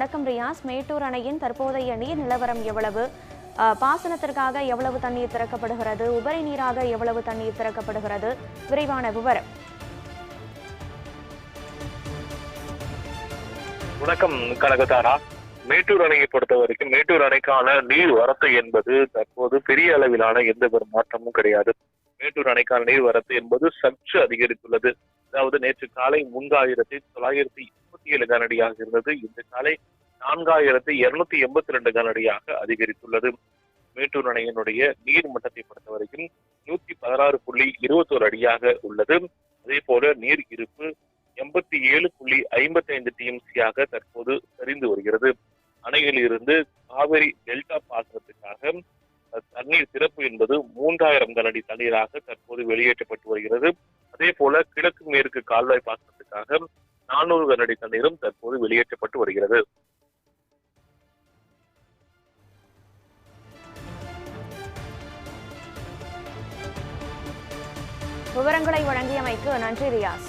வணக்கம் ரியாஸ். மேட்டூர் அணையின் தற்போதைய நீர் நிலவரம் எவ்வளவு? பாசனத்திற்காக எவ்வளவு தண்ணீர் திறக்கப்படுகிறது? உபரி நீராக எவ்வளவு தண்ணீர் திறக்கப்படுகிறது? விரைவான விவரம். வணக்கம் கனகதாரா. மேட்டூர் அணையை பொறுத்த வரைக்கும் மேட்டூர் அணைக்கான நீர் வரத்து என்பது தற்போது பெரிய அளவிலான எந்த ஒரு மாற்றமும் கிடையாது. மேட்டூர் அணைக்கான நீர் வரத்து என்பது சற்று அதிகரித்துள்ளது. அதாவது நேற்று காலை மூன்றாயிரத்தி தொள்ளாயிரத்தி ஏழு கனடியாக இருந்தது. இன்று காலை நான்காயிரத்தி இருநூத்தி எண்பத்தி ரெண்டு கனடியாக அதிகரித்துள்ளது. மேட்டூர் அணையினுடைய நீர் மட்டத்தை பொறுத்த நூத்தி பதினாறு புள்ளி இருபத்தோரு அடியாக உள்ளது. அதே போல நீர் இருப்பு எண்பத்தி ஏழு புள்ளி ஐம்பத்தி ஐந்து டிஎம்சியாக தற்போது சரிந்து வருகிறது. அணையில் இருந்து காவிரி டெல்டா பாசனத்துக்காக தண்ணீர் திறப்பு என்பது மூன்றாயிரம் கனடி தண்ணீராக தற்போது வெளியேற்றப்பட்டு வருகிறது. அதே போல கிழக்கு மேற்கு கால்வாய் பாசனத்துக்காக நானூறு கனடி தண்ணீரும் தற்போது வெளியேற்றப்பட்டு வருகிறது. விவரங்களை வழங்கியமைக்கு நன்றி ரியாஸ்.